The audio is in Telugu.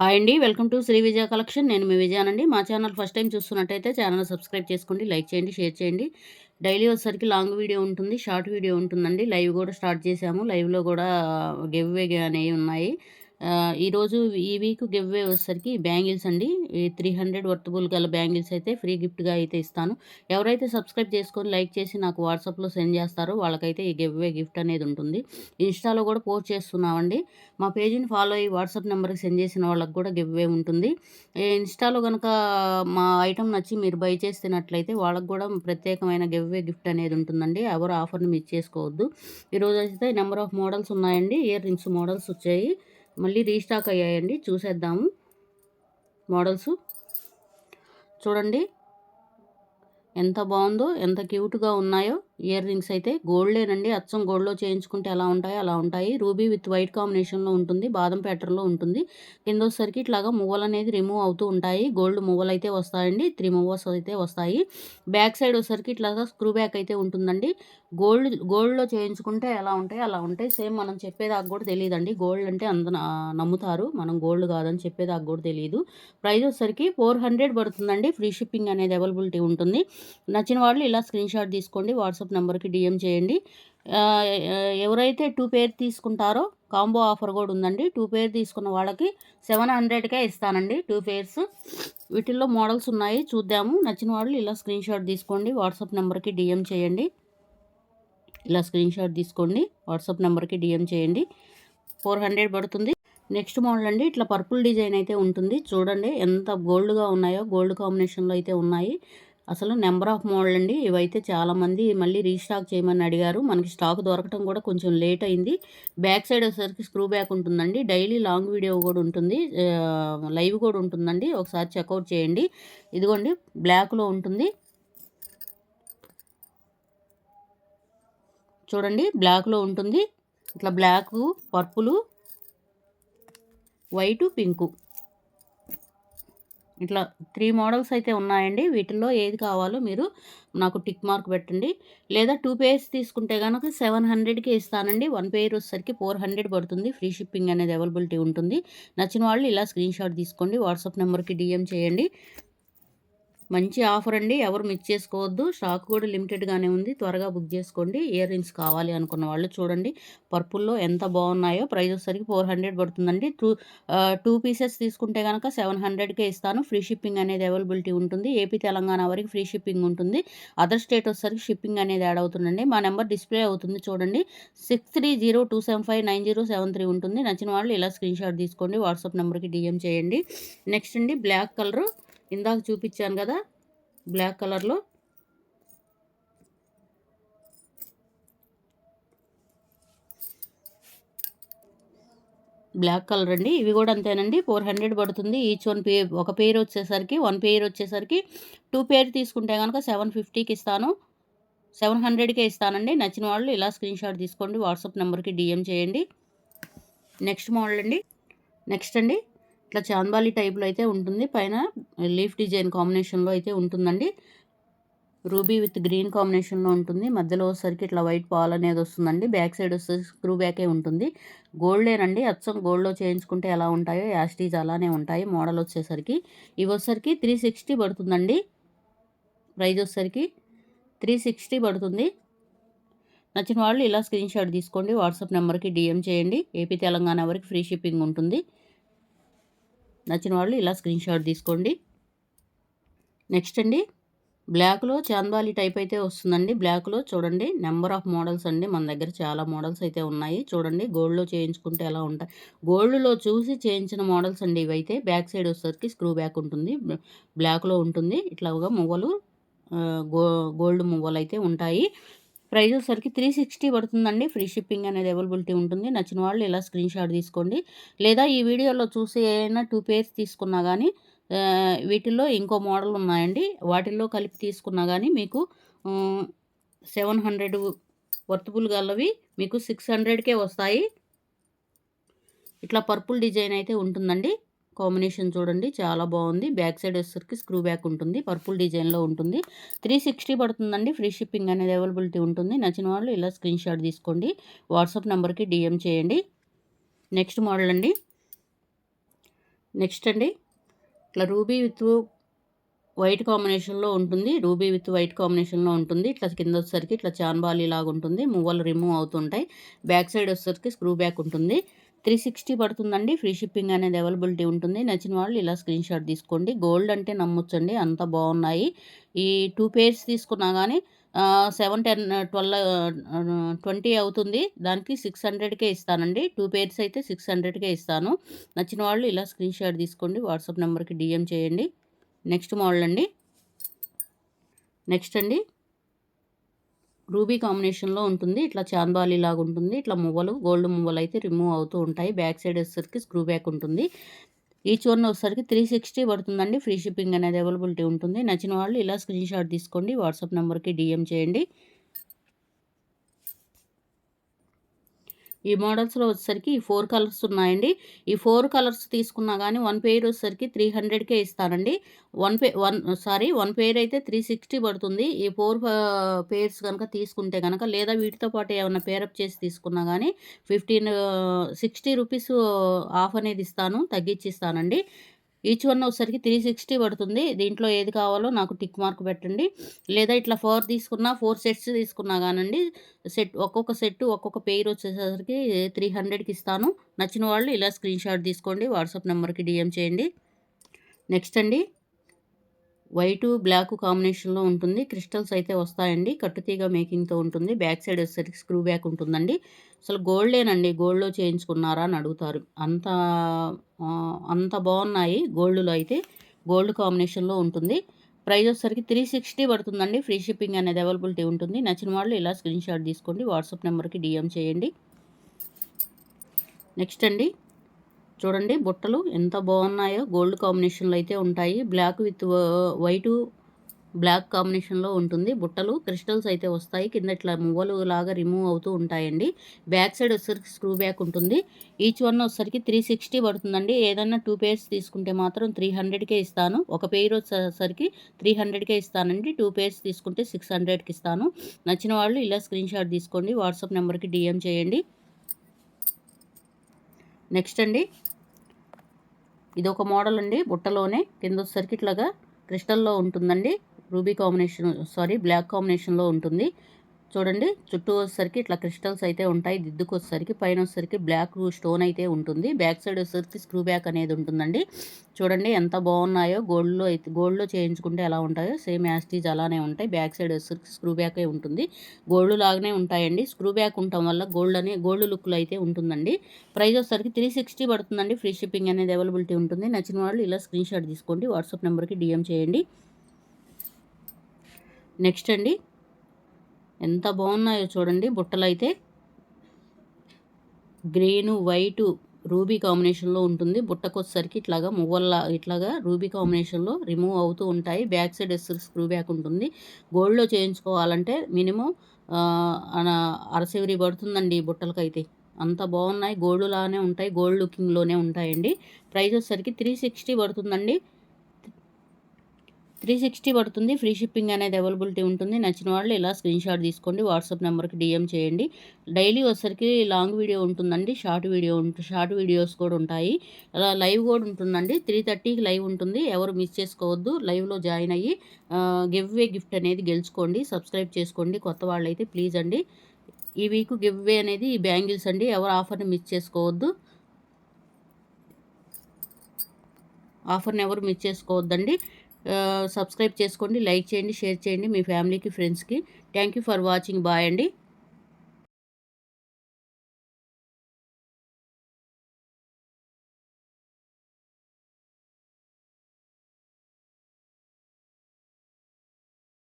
హాయ్ అండి welcome to Sri Vijaya collection. నేను మీ విజయానండి. మా ఛానల్ ఫస్ట్ టైం చూస్తున్నట్టయితే ఛానల్ సబ్స్క్రైబ్ చేసుకోండి లైక్ చేయండి షేర్ చేయండి. డైలీ వచ్చేసరికి లాంగ్ వీడియో ఉంటుంది షార్ట్ వీడియో ఉంటుందండి. లైవ్ కూడా స్టార్ట్ చేశాము. లైవ్లో కూడా గివ్ వే అనేవి ఉన్నాయి. ఈరోజు ఈ వీక్ గివ్ వే వచ్చేసరికి బ్యాంగిల్స్ అండి. ఈ త్రీ హండ్రెడ్ వర్తబుల్ గల బ్యాంగిల్స్ అయితే ఫ్రీ గిఫ్ట్గా అయితే ఇస్తాను. ఎవరైతే సబ్స్క్రైబ్ చేసుకొని లైక్ చేసి నాకు వాట్సాప్లో సెండ్ చేస్తారో వాళ్ళకైతే ఈ గివ్ వే గిఫ్ట్ అనేది ఉంటుంది. ఇన్స్టాలో కూడా పోస్ట్ చేస్తున్నామండి. మా పేజీని ఫాలో అయ్యి వాట్సాప్ నెంబర్కి సెండ్ చేసిన వాళ్ళకి కూడా గివ్ వే ఉంటుంది ఇన్స్టాలో కనుక మా ఐటమ్ నచ్చి మీరు బై చేస్తున్నట్లయితే వాళ్ళకి కూడా ప్రత్యేకమైన గివ్ వే గిఫ్ట్ అనేది ఉంటుందండి. ఎవరు ఆఫర్ని మిస్ చేసుకోవద్దు. ఈరోజు అయితే నెంబర్ ఆఫ్ మోడల్స్ ఉన్నాయండి. ఇయర్ రింగ్స్ మోడల్స్ వచ్చాయి. మళ్ళీ రీస్టాక్ అయ్యాయండి. చూసేద్దాము. మోడల్స్. చూడండి. ఎంత బాగుందో ఎంత క్యూట్గా ఉన్నాయో. ఇయర్ రింగ్స్ అయితే గోల్డేనండి. అచ్చం గోల్డ్లో చేయించుకుంటే ఎలా ఉంటాయో అలా ఉంటాయి. రూబీ విత్ వైట్ కాంబినేషన్లో ఉంటుంది. బాదం ప్యాటర్న్లో ఉంటుంది. కింద వచ్చేసరికి ఇట్లాగా మువ్వలు అనేది రిమూవ్ అవుతూ ఉంటాయి. గోల్డ్ మువ్వలు అయితే వస్తాయండి. త్రీ మువ్వస్ అయితే వస్తాయి. బ్యాక్ సైడ్ వచ్చేసరికి ఇట్లాగా స్క్రూ బ్యాక్ అయితే ఉంటుందండి. గోల్డ్ గోల్డ్లో చేయించుకుంటే ఎలా ఉంటాయి అలా ఉంటాయి. సేమ్ మనం చెప్పేదాకా కూడా తెలియదండి. గోల్డ్ అంటే అంత నమ్ముతారు. మనం గోల్డ్ కాదని చెప్పేదాకా కూడా తెలియదు. ప్రైస్ వచ్చేసరికి ఫోర్ హండ్రెడ్ పడుతుందండి. ఫ్రీ షిప్పింగ్ అనేది అవైలబిలిటీ ఉంటుంది. నచ్చిన వాళ్ళు ఇలా స్క్రీన్ షాట్ తీసుకోండి. వాట్సాప్ వాట్సాప్ నెంబర్కి డిఎం చేయండి. ఎవరైతే టూ పేర్ తీసుకుంటారో కాంబో ఆఫర్ కూడా ఉందండి. టూ పేర్ తీసుకున్న వాళ్ళకి సెవెన్ హండ్రెడ్కే ఇస్తానండి టూ పేర్స్. వీటిల్లో మోడల్స్ ఉన్నాయి చూద్దాము. నచ్చిన వాళ్ళు ఇలా స్క్రీన్ షాట్ తీసుకోండి వాట్సాప్ నెంబర్కి డిఎం చేయండి. ఇలా స్క్రీన్ షాట్ తీసుకోండి వాట్సాప్ నెంబర్కి డిఎం చేయండి. ఫోర్ హండ్రెడ్ పడుతుంది. నెక్స్ట్ మోడల్ అండి ఇట్లా పర్పుల్ డిజైన్ అయితే ఉంటుంది. చూడండి ఎంత గోల్డ్గా ఉన్నాయో గోల్డ్ కాంబినేషన్లో అయితే ఉన్నాయి. అసలు నెంబర్ ఆఫ్ మోడల్ అండి ఇవైతే చాలామంది మళ్ళీ రీస్టాక్ చేయమని అడిగారు. మనకి స్టాక్ దొరకటం కూడా కొంచెం లేట్ అయింది. బ్యాక్ సైడ్ వచ్చేసరికి స్క్రూ బ్యాక్ ఉంటుందండి. డైలీ లాంగ్ వీడియో కూడా ఉంటుంది. లైవ్ కూడా ఉంటుందండి. ఒకసారి చెక్అవుట్ చేయండి. ఇదిగోండి బ్లాక్లో ఉంటుంది. చూడండి బ్లాక్లో ఉంటుంది. ఇట్లా బ్లాకు పర్పులు వైటు పింకు. ఇట్లా త్రీ మోడల్స్ అయితే ఉన్నాయండి. వీటిల్లో ఏది కావాలో మీరు నాకు టిక్ మార్క్ పెట్టండి. లేదా టూ పేర్స్ తీసుకుంటే కనుక సెవెన్ హండ్రెడ్కి ఇస్తానండి. వన్ పేర్ వచ్చేసరికి ఫోర్ హండ్రెడ్ పడుతుంది. ఫ్రీ షిప్పింగ్ అనేది అవైలబిలిటీ ఉంటుంది. నచ్చిన వాళ్ళు ఇలా స్క్రీన్ షాట్ తీసుకోండి. వాట్సాప్ నెంబర్కి డిఎం చేయండి. మంచి ఆఫర్ అండి. ఎవరు మిస్ చేసుకోవద్దు. స్టాక్ కూడా లిమిటెడ్గానే ఉంది. త్వరగా బుక్ చేసుకోండి. ఇయర్ రింగ్స్ కావాలి అనుకున్న వాళ్ళు చూడండి. పర్పుల్లో ఎంత బాగున్నాయో. ప్రైస్ వచ్చేసరికి ఫోర్ హండ్రెడ్ పడుతుందండి. టూ టూ పీసెస్ తీసుకుంటే కనుక సెవెన్ హండ్రెడ్కే ఇస్తాను. ఫ్రీ షిప్పింగ్ అనేది అవైలబిలిటీ ఉంటుంది. ఏపీ తెలంగాణ వరకు ఫ్రీ షిప్పింగ్ ఉంటుంది. అదర్ స్టేట్ వచ్చేసరికి షిప్పింగ్ అనేది యాడ్ అవుతుందండి. మా నెంబర్ డిస్ప్లే అవుతుంది చూడండి. Six three zero two seven five nine zero seven three ఉంటుంది. నచ్చిన వాళ్ళు ఇలా స్క్రీన్ షాట్ తీసుకోండి. వాట్సాప్ నెంబర్కి డిఎం చేయండి. నెక్స్ట్ అండి. Black colour. ఇందాక చూపించాను కదా బ్లాక్ కలర్లో బ్లాక్ కలర్ అండి. ఇవి కూడా అంతేనండి. ఫోర్ హండ్రెడ్ పడుతుంది. ఈచ్ వన్ పే ఒక పేర్ వచ్చేసరికి వన్ పేర్ వచ్చేసరికి టూ పేర్ తీసుకుంటే కనుక సెవెన్ ఫిఫ్టీకి ఇస్తాను. సెవెన్ హండ్రెడ్కే ఇస్తానండి. నచ్చిన వాళ్ళు ఇలా స్క్రీన్ షాట్ తీసుకోండి. వాట్సాప్ నెంబర్కి డిఎం చేయండి. నెక్స్ట్ మోడల్ అండి. నెక్స్ట్ అండి. ఇట్లా చాంబాలి టైప్లో అయితే ఉంటుంది. పైన లీఫ్ డిజైన్ కాంబినేషన్లో అయితే ఉంటుందండి. రూబీ విత్ గ్రీన్ కాంబినేషన్లో ఉంటుంది. మధ్యలో వచ్చేసరికి ఇట్లా వైట్ పాల్ అనేది వస్తుందండి. బ్యాక్ సైడ్ వస్తే స్క్రూ బ్యాకే ఉంటుంది. గోల్డేనండి అచ్చం గోల్డ్లో చేయించుకుంటే ఎలా ఉంటాయో యాస్టీజ్ అలానే ఉంటాయి. మోడల్ వచ్చేసరికి ఇవి వచ్చేసరికి త్రీ సిక్స్టీ పడుతుందండి. ప్రైజ్ వచ్చేసరికి త్రీ సిక్స్టీ పడుతుంది. నచ్చిన వాళ్ళు ఇలా స్క్రీన్ షాట్ తీసుకోండి వాట్సాప్ నెంబర్కి డిఎం చేయండి. ఏపీ తెలంగాణ వరకు ఫ్రీ షిప్పింగ్ ఉంటుంది. నచ్చిన వాళ్ళు ఇలా స్క్రీన్ షాట్ తీసుకోండి. నెక్స్ట్ అండి బ్లాక్లో చాందాలి టైప్ అయితే వస్తుందండి. బ్లాక్లో చూడండి నెంబర్ ఆఫ్ మోడల్స్ అండి. మన దగ్గర చాలా మోడల్స్ అయితే ఉన్నాయి. చూడండి గోల్డ్లో చేయించుకుంటే ఎలా ఉంటాయి గోల్డ్లో చూసి చేయించిన మోడల్స్ అండి ఇవైతే. బ్యాక్ సైడ్ వచ్చేసరికి స్క్రూ బ్యాక్ ఉంటుంది. బ్లాక్లో ఉంటుంది. ఇట్లాగా మువ్వలు గో గోల్డ్ మువ్వలు అయితే ఉంటాయి. ప్రైజ్ వచ్చేసరికి త్రీ సిక్స్టీ పడుతుందండి. ఫ్రీ షిప్పింగ్ అనేది అవైలబిలిటీ ఉంటుంది. నచ్చిన వాళ్ళు ఇలా స్క్రీన్ షాట్ తీసుకోండి. లేదా ఈ వీడియోలో చూసి ఏదైనా టూ పేర్స్ తీసుకున్నా కానీ వీటిల్లో ఇంకో మోడల్ ఉన్నాయండి. వాటిల్లో కలిపి తీసుకున్నా కానీ మీకు సెవెన్ హండ్రెడ్ వర్తబుల్ గలవి మీకు సిక్స్ హండ్రెడ్కే వస్తాయి. ఇట్లా పర్పుల్ డిజైన్ అయితే ఉంటుందండి. కాంబినేషన్ చూడండి చాలా బాగుంది. బ్యాక్ సైడ్ వచ్చేసరికి స్క్రూ బ్యాక్ ఉంటుంది పర్పుల్ డిజైన్లో ఉంటుంది. త్రీ సిక్స్టీ పడుతుందండి ఫ్రీ షిప్పింగ్ అనేది అవైలబిలిటీ ఉంటుంది. నచ్చిన వాళ్ళు ఇలా స్క్రీన్ షాట్ తీసుకోండి వాట్సాప్ నెంబర్కి డిఎం చేయండి. నెక్స్ట్ మోడల్ అండి. నెక్స్ట్ అండి. ఇట్లా రూబీ విత్ వైట్ కాంబినేషన్లో ఉంటుంది రూబీ విత్ వైట్ కాంబినేషన్లో ఉంటుంది. ఇట్లా కింద వచ్చేసరికి ఇట్లా చాన్బాలి లాగా ఉంటుంది మువ్వలు రిమూవ్ అవుతుంటాయి. బ్యాక్ సైడ్ వచ్చేసరికి స్క్రూ బ్యాక్ ఉంటుంది. త్రీ సిక్స్టీ పడుతుందండి. ఫ్రీ షిప్పింగ్ అనేది అవైలబిలిటీ ఉంటుంది. నచ్చిన వాళ్ళు ఇలా స్క్రీన్ షాట్ తీసుకోండి. గోల్డ్ అంటే నమ్మొచ్చండి. అంత బాగున్నాయి. ఈ టూ పేర్స్ తీసుకున్నా కానీ సెవెన్ టెన్ ట్వెల్వ్ ట్వంటీ అవుతుంది. దానికి సిక్స్ హండ్రెడ్కే ఇస్తానండి. టూ పేర్స్ అయితే సిక్స్ హండ్రెడ్కే ఇస్తాను. నచ్చిన వాళ్ళు ఇలా స్క్రీన్ షాట్ తీసుకోండి. వాట్సాప్ నెంబర్కి డిఎం చేయండి. నెక్స్ట్ మోడల్ అండి. నెక్స్ట్ అండి. రూబీ కాంబినేషన్లో ఉంటుంది. ఇట్లా చాందాలి లాగా ఉంటుంది. ఇట్లా మువ్వలు గోల్డ్ మువ్వలు అయితే రిమూవ్ అవుతూ ఉంటాయి. బ్యాక్ సైడ్ వచ్చేసరికి స్క్రూ బ్యాక్ ఉంటుంది. ఈచ్ వన్ వచ్చేసరికి త్రీ సిక్స్టీ పడుతుందండి. ఫ్రీ షిప్పింగ్ అనేది అవైలబిలిటీ ఉంటుంది. నచ్చిన వాళ్ళు ఇలా స్క్రీన్ షాట్ తీసుకోండి. వాట్సాప్ నెంబర్కి డిఎం చేయండి. ఈ మోడల్స్లో వచ్చేసరికి ఈ ఫోర్ కలర్స్ ఉన్నాయండి. ఈ ఫోర్ కలర్స్ తీసుకున్నా కానీ వన్ పేర్ వచ్చేసరికి త్రీ హండ్రెడ్కే ఇస్తానండి. One pair one sorry one pair అయితే త్రీ సిక్స్టీ పడుతుంది. ఈ ఫోర్ పేర్స్ కనుక తీసుకుంటే కనుక లేదా వీటితో పాటు ఏమైనా పేరప్ చేసి తీసుకున్నా కానీ ఫిఫ్టీన్ సిక్స్టీ రూపీస్ ఆఫ్ అనేది ఇస్తాను తగ్గించి ఇస్తానండి. ఈచ్ వన్ వచ్చేసరికి త్రీ సిక్స్టీ పడుతుంది. దీంట్లో ఏది కావాలో నాకు టిక్ మార్క్ పెట్టండి. లేదా ఇట్లా ఫోర్ తీసుకున్నా ఫోర్ సెట్స్ తీసుకున్నా కానండి సెట్ ఒక్కొక్క సెట్ ఒక్కొక్క పేరు వచ్చేసరికి త్రీ హండ్రెడ్కి ఇస్తాను. నచ్చిన వాళ్ళు ఇలా స్క్రీన్ షాట్ తీసుకోండి వాట్సాప్ నెంబర్కి డిఎం చేయండి. నెక్స్ట్ అండి. వైటు బ్లాక్ కాంబినేషన్లో ఉంటుంది. క్రిస్టల్స్ అయితే వస్తాయండి. కట్టుతీగ మేకింగ్తో ఉంటుంది. బ్యాక్ సైడ్ వచ్చేసరికి స్క్రూ బ్యాక్ ఉంటుందండి. అసలు గోల్డేనండి. గోల్డ్లో చేయించుకున్నారా అని అడుగుతారు. అంత అంత బాగున్నాయి గోల్డ్లో అయితే. గోల్డ్ కాంబినేషన్లో ఉంటుంది. ప్రైస్ వచ్చేసరికి త్రీ సిక్స్టీ పడుతుందండి. ఫ్రీ షిప్పింగ్ అనేది అవైలబిలిటీ ఉంటుంది. నచ్చిన వాళ్ళు ఇలా స్క్రీన్ షాట్ తీసుకోండి. వాట్సాప్ నెంబర్కి డిఎం చేయండి. నెక్స్ట్ అండి. చూడండి బుట్టలు ఎంత బాగున్నాయో. గోల్డ్ కాంబినేషన్లో అయితే ఉంటాయి. బ్లాక్ విత్ వైటు బ్లాక్ కాంబినేషన్లో ఉంటుంది. బుట్టలు క్రిస్టల్స్ అయితే వస్తాయి. కింద ఇట్లా మువ్వలు లాగా రిమూవ్ అవుతూ ఉంటాయండి. బ్యాక్ సైడ్ వచ్చేసరికి స్క్రూ బ్యాక్ ఉంటుంది. ఈచ్ వన్ వచ్చేసరికి త్రీ సిక్స్టీ పడుతుందండి. ఏదైనా టూ పేర్స్ తీసుకుంటే మాత్రం త్రీ హండ్రెడ్కే ఇస్తాను. ఒక పేర్ వచ్చేసరికి త్రీ హండ్రెడ్కే ఇస్తానండి. టూ పేర్స్ తీసుకుంటే సిక్స్ హండ్రెడ్కి ఇస్తాను. నచ్చిన వాళ్ళు ఇలా స్క్రీన్ షాట్ తీసుకోండి. వాట్సాప్ నెంబర్కి డిఎం చేయండి. నెక్స్ట్ అండి. ఇది ఒక మోడల్ అండి. బుట్టలోనే కింద వచ్చేసరికి ఇట్లాగా క్రిస్టల్లో ఉంటుందండి. రూబీ కాంబినేషన్ సారీ బ్లాక్ కాంబినేషన్లో ఉంటుంది. చూడండి చుట్టూ వచ్చేసరికి ఇట్లా క్రిస్టల్స్ అయితే ఉంటాయి. దిద్దుకు వచ్చేసరికి పైన వచ్చేసరికి బ్లాక్ స్టోన్ అయితే ఉంటుంది. బ్యాక్ సైడ్ వచ్చేసరికి స్క్రూ బ్యాక్ అనేది ఉంటుందండి. చూడండి ఎంత బాగున్నాయో గోల్డ్లో అయితే గోల్డ్లో చేయించుకుంటే ఎలా ఉంటాయో సేమ్ యాస్టీజ్ అలానే ఉంటాయి. బ్యాక్ సైడ్ వచ్చేసరికి స్క్రూ బ్యాకే ఉంటుంది. గోల్డ్ లాగానే ఉంటాయండి. స్క్రూ బ్యాక్ ఉండటం వల్ల గోల్డ్ అనే గోల్డ్ లుక్లో అయితే ఉంటుందండి. ప్రైస్ వచ్చేసరికి త్రీ సిక్స్టీ పడుతుందండి. ఫ్రీ షిప్పింగ్ అనేది అవైలబిలిటీ ఉంటుంది. నచ్చిన వాళ్ళు ఇలా స్క్రీన్ షాట్ తీసుకోండి. వాట్సాప్ నెంబర్కి డిఎం చేయండి. నెక్స్ట్ అండి. ఎంత బాగున్నాయో చూడండి బుట్టలు అయితే గ్రీను వైటు రూబీ కాంబినేషన్లో ఉంటుంది. బుట్టకు వచ్చేసరికి ఇట్లాగా మువ్వల్లా ఇట్లాగా రూబీ కాంబినేషన్లో రిమూవ్ అవుతూ ఉంటాయి. బ్యాక్ సైడ్ ఎస్ స్క్రూ బ్యాక్ ఉంటుంది. గోల్డ్లో చేయించుకోవాలంటే మినిమం అరసెవరి పడుతుందండి బుట్టలకైతే. అంత బాగున్నాయి. గోల్డ్లానే ఉంటాయి. గోల్డ్ లుకింగ్లోనే ఉంటాయండి. ప్రైస్ వచ్చేసరికి త్రీ సిక్స్టీ పడుతుందండి. త్రీ సిక్స్టీ పడుతుంది. ఫ్రీ షిప్పింగ్ అనేది అవైలబిలిటీ ఉంటుంది. నచ్చిన వాళ్ళు ఇలా స్క్రీన్ షాట్ తీసుకోండి. వాట్సాప్ నెంబర్కి డిఎం చేయండి. డైలీ వచ్చరికి లాంగ్ వీడియో ఉంటుందండి. షార్ట్ వీడియో షార్ట్ వీడియోస్ కూడా ఉంటాయి. అలా లైవ్ కూడా ఉంటుందండి. త్రీ థర్టీకి లైవ్ ఉంటుంది. ఎవరు మిస్ చేసుకోవద్దు. లైవ్లో జాయిన్ అయ్యి గివ్ వే గిఫ్ట్ అనేది గెలుచుకోండి. సబ్స్క్రైబ్ చేసుకోండి. కొత్త వాళ్ళు అయితే ప్లీజ్ అండి. ఈ వీక్ గివ్ వే అనేది ఈ బ్యాంగిల్స్ అండి. ఎవరు ఆఫర్ని మిస్ చేసుకోవద్దు. ఆఫర్ని ఎవరు మిస్ చేసుకోవద్దండి. సబ్స్క్రైబ్ చేసుకోండి లైక్ చేయండి షేర్ చేయండి మీ ఫ్యామిలీకి ఫ్రెండ్స్కి. Thank you for watching. Bye అండి.